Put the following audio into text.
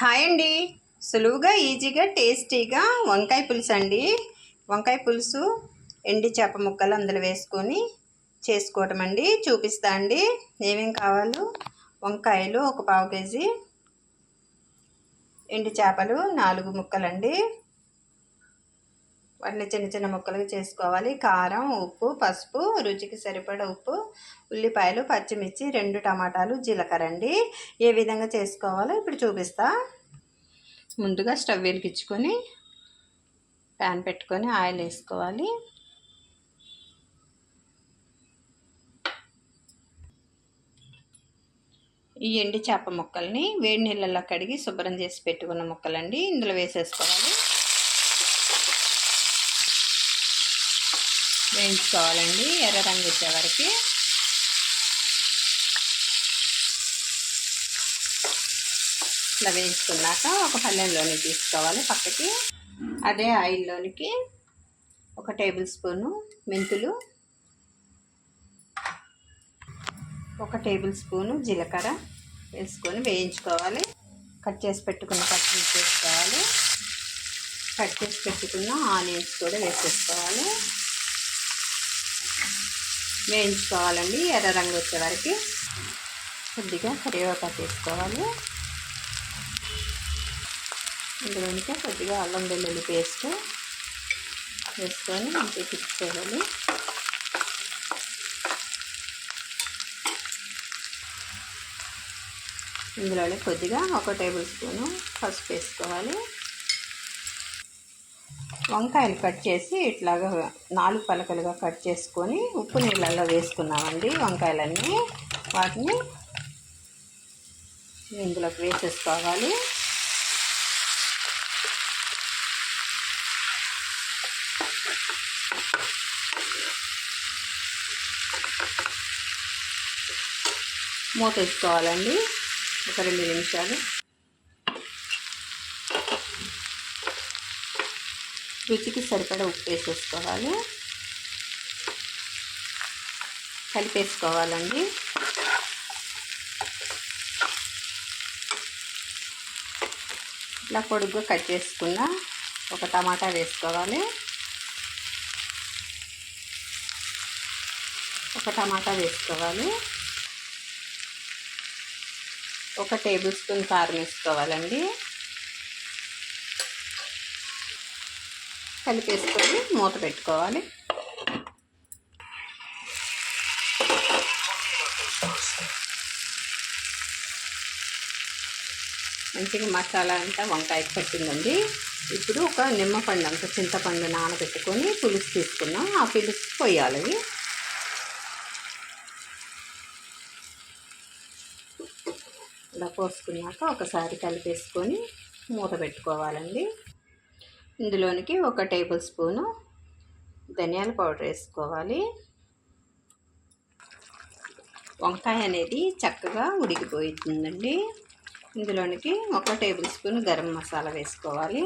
Hi అండి. సులువుగా ఈజీగా టేస్టీగా వంకాయ పులుసు అండి. వంకాయ పులుసు ఎండి చేప ముక్కలు అందులో వేసుకొని చేసుకోవటం అండి. చూపిస్తా అండి. ఏమేం కావాలో. వంకాయలు ఒక పావు కేజీ. ఎండి చేపలు నాలుగు ముక్కలండి. వాటిని చిన్న చిన్న ముక్కలుగా చేసుకోవాలి. కారం ఉప్పు పసుపు రుచికి సరిపడ ఉప్పు ఉల్లిపాయలు పచ్చిమిర్చి రెండు టమాటాలు జీలకర్ర అండి. ఏ విధంగా చేసుకోవాలో ఇప్పుడు చూపిస్తా. ముందుగా స్టవ్ వెలిగించుకొని ప్యాన్ పెట్టుకొని ఆయిల్ వేసుకోవాలి. ఈ ఎండి చేప ముక్కల్ని వేడి నీళ్ళల్లో కడిగి శుభ్రం చేసి పెట్టుకున్న ముక్కలండి. ఇందులో వేసేసుకోవాలి. వేయించుకోవాలండి ఎర్ర రంగు వచ్చే వరకు. ఇట్లా వేయించుకున్నాక ఒక పల్లెంలోని తీసుకోవాలి పక్కకి. అదే ఆయిల్లోనికి ఒక టేబుల్ స్పూను మెంతులు ఒక టేబుల్ స్పూను జీలకర్ర వేసుకొని వేయించుకోవాలి. కట్ చేసి పెట్టుకున్న పచ్చిమిర్చి వేసుకోవాలి. కట్ చేసి పెట్టుకున్న ఆనియన్స్ కూడా వేసేసుకోవాలి. వేయించుకోవాలండి ఎర్ర రంగు వచ్చే వరకు కొద్దిగా కరివేపాకు ఇందులో ఇందులోనికి కొద్దిగా అల్లం వెల్లుల్లి పేస్ట్ వేసుకొని మంచిగా చేయాలి. ఇందులోనే కొద్దిగా ఒక టేబుల్ స్పూను పసుపు వేసుకోవాలి. వంకాయలు కట్ చేసి ఇట్లాగా నాలుగు పలకలుగా కట్ చేసుకొని ఉప్పు నీళ్ళల్లో వేసుకున్నామండి వంకాయలన్నీ. వాటిని ఇందులోకి వేసేసుకోవాలి. మూత వేసుకోవాలండి ఒక రెండు నిమిషాలు. రుచికి సరిపడా ఉప్పు వేసేసుకోవాలి. కలిపేసుకోవాలండి. ఇట్లా పొడుగ్గా కట్ చేసుకున్న ఒక టమాటా వేసుకోవాలి. ఒక టమాటా వేసుకోవాలి. ఒక టేబుల్ స్పూన్ కారం వేసుకోవాలండి. కలిపేసుకొని మూత పెట్టుకోవాలి. మంచిగా మసాలా అంతా వంకాయకి పట్టిందండి. ఇప్పుడు ఒక నిమ్మపండు అంత చింతపండు నానబెట్టుకొని పులుసు తీసుకున్నాం. ఆ పులుసు పోయాలి. ఇలా పోసుకున్నాక ఒకసారి కలిపేసుకొని మూత పెట్టుకోవాలండి. ఇందులోనికి ఒక టేబుల్ స్పూను ధనియాల పౌడర్ వేసుకోవాలి. వంకాయ అనేది చక్కగా ఉడికిపోతుందండి ఇందులోనికి ఒక టేబుల్ స్పూన్ గరం మసాలా వేసుకోవాలి.